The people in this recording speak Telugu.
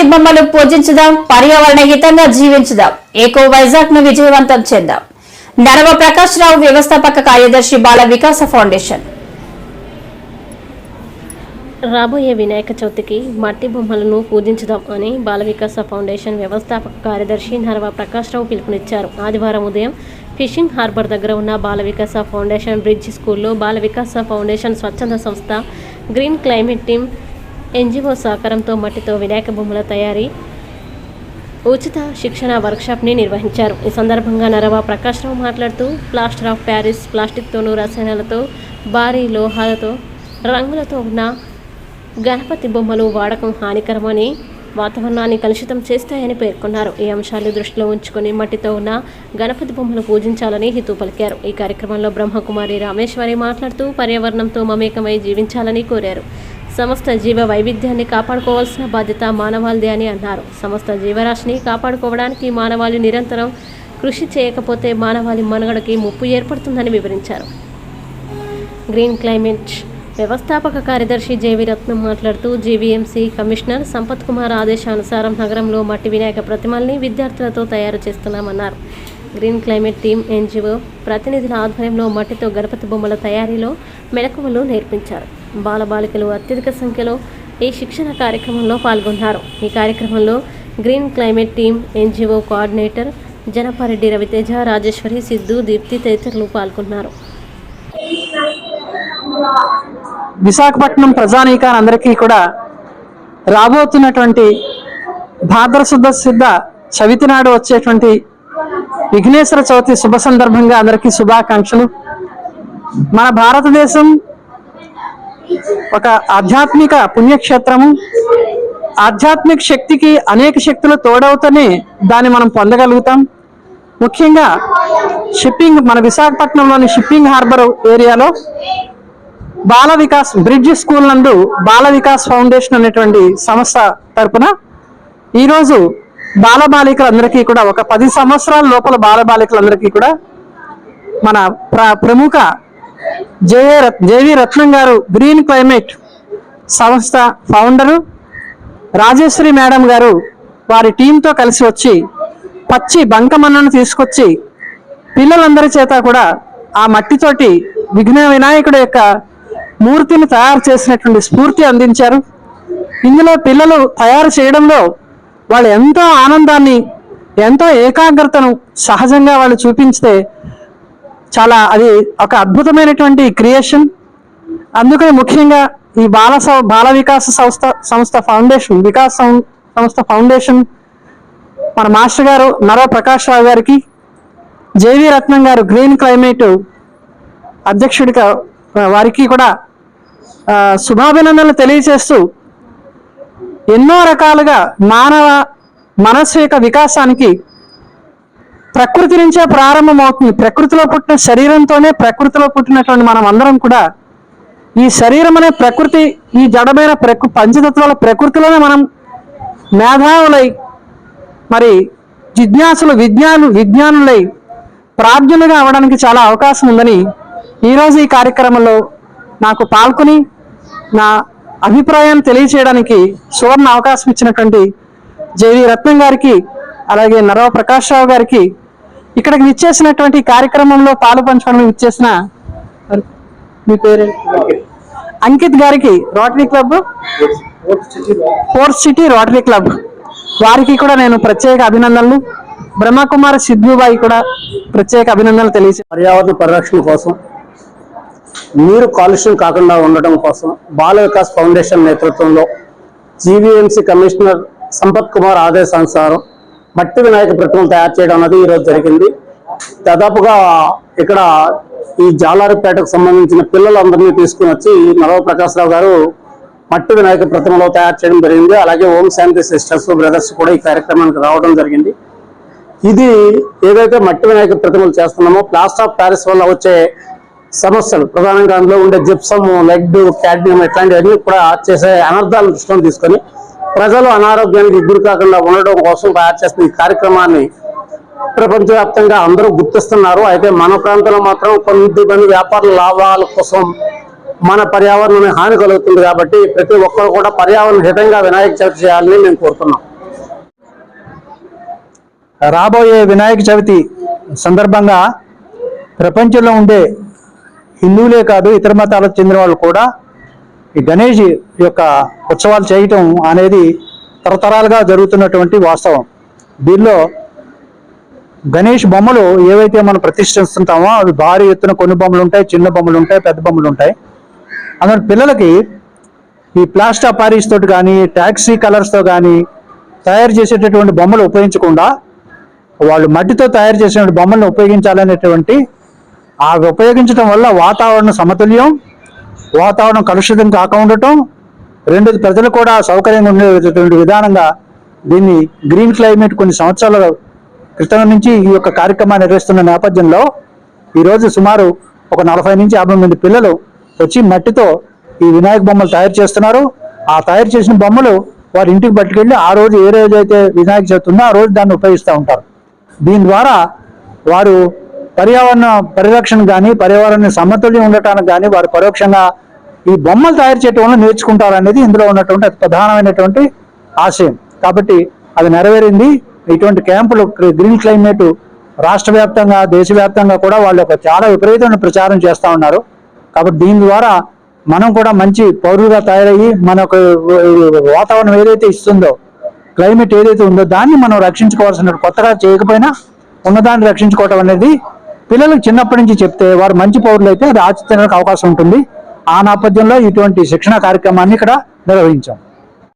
గణపతి బొమ్మలు పూజించుదాం పర్యావరణ హితంగా జీవించుదాం. ఏకో వైజాగ్ను విజయవంతం చేద్దాం. నడవ ప్రకాష్ రావు వ్యవస్థాపక కార్యదర్శి బాల వికాస ఫౌండేషన్. రాబోయే వినాయక చవితికి మట్టి బొమ్మలను పూజించుదాం అని బాల వికాస ఫౌండేషన్ వ్యవస్థాపక కార్యదర్శి నరవ ప్రకాశ్రావు పిలుపునిచ్చారు. ఆదివారం ఉదయం ఫిషింగ్ హార్బర్ దగ్గర ఉన్న బాల వికాస ఫౌండేషన్ బ్రిడ్జ్ స్కూల్లో బాల వికాస ఫౌండేషన్ స్వచ్ఛంద సంస్థ గ్రీన్ క్లైమేట్ టీమ్ ఎన్జిఓ సహకారంతో మట్టితో వినాయక బొమ్మల తయారీ ఉచిత శిక్షణ వర్క్షాప్ని నిర్వహించారు. ఈ సందర్భంగా నరవ ప్రకాశ్రావు మాట్లాడుతూ ప్లాస్టర్ ఆఫ్ ప్యారిస్ ప్లాస్టిక్తోనూ రసాయనాలతో భారీ లోహాలతో రంగులతో ఉన్న గణపతి బొమ్మలు వాడకం హానికరమని వాతావరణాన్ని కలుషితం చేస్తాయని పేర్కొన్నారు. ఈ అంశాలు దృష్టిలో ఉంచుకొని మట్టితో ఉన్న గణపతి బొమ్మలు పూజించాలని హితూ పలికారు. ఈ కార్యక్రమంలో బ్రహ్మకుమారి రామేశ్వరి మాట్లాడుతూ పర్యావరణంతో మమేకమై జీవించాలని కోరారు. సమస్త జీవ వైవిధ్యాన్ని కాపాడుకోవాల్సిన బాధ్యత మానవాళిదే అని అన్నారు. సమస్త జీవరాశిని కాపాడుకోవడానికి మానవాళి నిరంతరం కృషి చేయకపోతే మానవాళి మనుగడకి ముప్పు ఏర్పడుతుందని వివరించారు. గ్రీన్ క్లైమేట్ వ్యవస్థాపక కార్యదర్శి జేవి రత్నం మాట్లాడుతూ జీవీఎంసీ కమిషనర్ సంపత్ కుమార్ ఆదేశానుసారం నగరంలో మట్టి వినాయక ప్రతిమల్ని విద్యార్థులతో తయారు చేస్తున్నామన్నారు. గ్రీన్ క్లైమేట్ టీం ఎన్జిఓ ప్రతినిధుల ఆధ్వర్యంలో మట్టితో గణపతి బొమ్మల తయారీలో మెలకువలు నేర్పించారు. బాలబాలికలు అత్యధిక సంఖ్యలో ఈ శిక్షణ కార్యక్రమంలో పాల్గొన్నారు. ఈ కార్యక్రమంలో green climate team NGO coordinator Janapareddy Raviteja Rajeshwari Siddhu Deepti తదితరులు పాల్గొన్నారు. విశాఖపట్నం ప్రజానీకానందరికీ కూడా రాబోతున్నటువంటి భాద్రశుద్ధ సిద్ధ చవితి నాడు వచ్చేటువంటి విఘ్నేశ్వర చవితి శుభ సందర్భంగా అందరికీ శుభాకాంక్షలు. మన భారతదేశం ఒక ఆధ్యాత్మిక పుణ్యక్షేత్రము. ఆధ్యాత్మిక శక్తికి అనేక శక్తులు తోడవుతూనే దాన్ని మనం పొందగలుగుతాం. ముఖ్యంగా షిప్పింగ్ మన విశాఖపట్నంలోని షిప్పింగ్ హార్బర్ ఏరియాలో బాల వికాస్ బ్రిడ్జ్ స్కూల్ నందు బాల వికాస్ ఫౌండేషన్ అనేటువంటి సంస్థ తరపున ఈరోజు బాలబాలికలందరికీ కూడా ఒక పది సంవత్సరాల లోపల బాలబాలికలందరికీ కూడా మన ప్ర ప్రముఖ జేఏ రత్ J V Ratnam garu green climate సంస్థ ఫౌండరు రాజేశ్వరి మేడం గారు వారి టీంతో కలిసి వచ్చి పచ్చి బంకమన్నను తీసుకొచ్చి పిల్లలందరి చేత కూడా ఆ మట్టితోటి విఘ్న వినాయకుడు యొక్క మూర్తిని తయారు చేసినటువంటి స్ఫూర్తి అందించారు. ఇందులో పిల్లలు తయారు చేయడంలో వాళ్ళు ఎంతో ఆనందాన్ని ఎంతో ఏకాగ్రతను సహజంగా వాళ్ళు చూపించితే చాలా అది ఒక అద్భుతమైనటువంటి క్రియేషన్ అందుకని ముఖ్యంగా ఈ బాల బాల వికాస సంస్థ సంస్థ ఫౌండేషన్ వికాస్ సం- సంస్థ ఫౌండేషన్ మన మాస్టర్ గారు నరవ ప్రకాష్ రావు గారికి జేవి రత్నం గారు గ్రీన్ క్లైమేట్ అధ్యక్షుడిగా వారికి కూడా శుభాభినందనలు తెలియజేస్తూ ఎన్నో రకాలుగా మానవ మనస్సు యొక్క వికాసానికి ప్రకృతి నుంచే ప్రారంభమవుతుంది. ప్రకృతిలో పుట్టిన శరీరంతోనే ప్రకృతిలో పుట్టినటువంటి మనం అందరం కూడా ఈ శరీరం అనే ప్రకృతి ఈ జడమైన ప్రకృ పంచతత్వాల ప్రకృతిలోనే మనం మేధావులై మరి జిజ్ఞాసులు విజ్ఞాను విజ్ఞానులై ప్రాజ్ఞులుగా అవడానికి చాలా అవకాశం ఉందని ఈరోజు ఈ కార్యక్రమంలో నాకు పాల్గొని నా అభిప్రాయాన్ని తెలియచేయడానికి సువర్ణ అవకాశం ఇచ్చినటువంటి జేవి రత్నం గారికి అలాగే నరవ ప్రకాష్ రావు గారికి ఇక్కడికి విచ్చేసినటువంటి కార్యక్రమంలో పాలు పంచడానికి విచ్చేసిన మీ పేరు? అంకిత్. గారికి rotary club? Fourth city rotary club. వారికి కూడా నేను ప్రత్యేక అభినందనలు. బ్రహ్మకుమారి సిద్ధుబాయి కూడా ప్రత్యేక అభినందనలు తెలియజే పర్యావరణ పరిరక్షణ కోసం నీరు కాలుష్యం కాకుండా ఉండటం కోసం బాల వికాస్ ఫౌండేషన్ నేతృత్వంలో జీవీఎంసీ కమిషనర్ సంపత్ కుమార్ ఆదేశానుసారం మట్టి వినాయక ప్రతిమలు తయారు చేయడం అనేది ఈరోజు జరిగింది. దాదాపుగా ఇక్కడ ఈ జాలారిపేటకు సంబంధించిన పిల్లలందరినీ తీసుకుని వచ్చి నలవ ప్రకాశ్రావు గారు మట్టి వినాయక ప్రతిమలో తయారు చేయడం జరిగింది. అలాగే ఓం శాంతి సిస్టర్స్ బ్రదర్స్ కూడా ఈ కార్యక్రమానికి రావడం జరిగింది. ఇది ఏదైతే మట్టి వినాయక ప్రతిమలు చేస్తున్నామో ప్లాస్టర్ ఆఫ్ ప్యారిస్ వల్ల వచ్చే సమస్యలు ప్రధానంగా అందులో ఉండే జిప్సమ్ లెడ్ క్యాడ్మియం ఇట్లాంటివన్నీ కూడా చేసే అనర్థాలను దృష్టిలో తీసుకొని ప్రజలు అనారోగ్యానికి గురి కాకుండా ఉండడం కోసం తయారు చేస్తున్న ఈ కార్యక్రమాన్ని ప్రపంచవ్యాప్తంగా అందరూ గుర్తిస్తున్నారు. అయితే మన ప్రాంతంలో మాత్రం కొన్ని మంది వ్యాపార లాభాల కోసం మన పర్యావరణానికి హాని కలుగుతుంది కాబట్టి ప్రతి ఒక్కరు కూడా పర్యావరణ హితంగా వినాయక చవితి చేయాలని మేము కోరుతున్నాం. రాబోయే వినాయక చవితి సందర్భంగా ప్రపంచంలో ఉండే హిందువులే కాదు ఇతర మతాలకు చెందిన వాళ్ళు కూడా ఈ గణేష్ యొక్క ఉత్సవాలు చేయటం అనేది తరతరాలుగా జరుగుతున్నటువంటి వాస్తవం. దీనిలో గణేష్ బొమ్మలు ఏవైతే మనం ప్రతిష్ఠిస్తుంటామో అవి భారీ ఎత్తున కొన్ని బొమ్మలు ఉంటాయి చిన్న బొమ్మలు ఉంటాయి పెద్ద బొమ్మలు ఉంటాయి. అందులో పిల్లలకి ఈ ప్లాస్టా పారీస్ తోటి కానీ ట్యాక్సీ కలర్స్తో కానీ తయారు చేసేటటువంటి బొమ్మలు ఉపయోగించకుండా వాళ్ళు మట్టితో తయారు చేసిన బొమ్మలను ఉపయోగించాలనేటువంటి ఆ ఉపయోగించడం వల్ల వాతావరణ సమతుల్యం వాతావరణం కలుషితం కాక ఉండటం రెండు ప్రజలు కూడా సౌకర్యంగా ఉండేటువంటి విధానంగా దీన్ని గ్రీన్ క్లైమేట్ కొన్ని సంవత్సరాల క్రితం నుంచి ఈ యొక్క కార్యక్రమాన్ని నిర్వహిస్తున్న నేపథ్యంలో ఈరోజు సుమారు ఒక నలభై నుంచి యాభై మంది పిల్లలు వచ్చి మట్టితో ఈ వినాయక బొమ్మలు తయారు చేస్తున్నారు. ఆ తయారు చేసిన బొమ్మలు వారి ఇంటికి పట్టుకెళ్ళి ఆ రోజు ఏ రోజు అయితే వినాయక చవితి ఉందో ఆ రోజు దాన్ని ఉపయోగిస్తూ ఉంటారు. దీని ద్వారా వారు పర్యావరణ పరిరక్షణ కానీ పర్యావరణ సమతుల్యం ఉండటానికి కానీ వారు పరోక్షంగా ఈ బొమ్మలు తయారు చేయటం వల్ల నేర్చుకుంటారు అనేది ఇందులో ఉన్నటువంటి అతి ప్రధానమైనటువంటి ఆశయం. కాబట్టి అది నెరవేరింది. ఇటువంటి క్యాంపులు గ్రీన్ క్లైమేట్ రాష్ట్ర వ్యాప్తంగా దేశవ్యాప్తంగా కూడా వాళ్ళు ఒక చాలా విపరీతమైన ప్రచారం చేస్తూ ఉన్నారు. కాబట్టి దీని ద్వారా మనం కూడా మంచి పౌరులుగా తయారయ్యి మనకు వాతావరణం ఏదైతే ఇస్తుందో క్లైమేట్ ఏదైతే ఉందో దాన్ని మనం రక్షించుకోవాల్సిన కొత్తగా చేయకపోయినా ఉన్నదాన్ని రక్షించుకోవటం అనేది పిల్లలకు చిన్నప్పటి నుంచి చెప్తే వారు మంచి పౌరులు అయితే అది ఆచరించడానికి అవకాశం ఉంటుంది. ఆ నేపథ్యంలో ఇటువంటి శిక్షణ కార్యక్రమాన్ని ఇక్కడ నిర్వహించాం.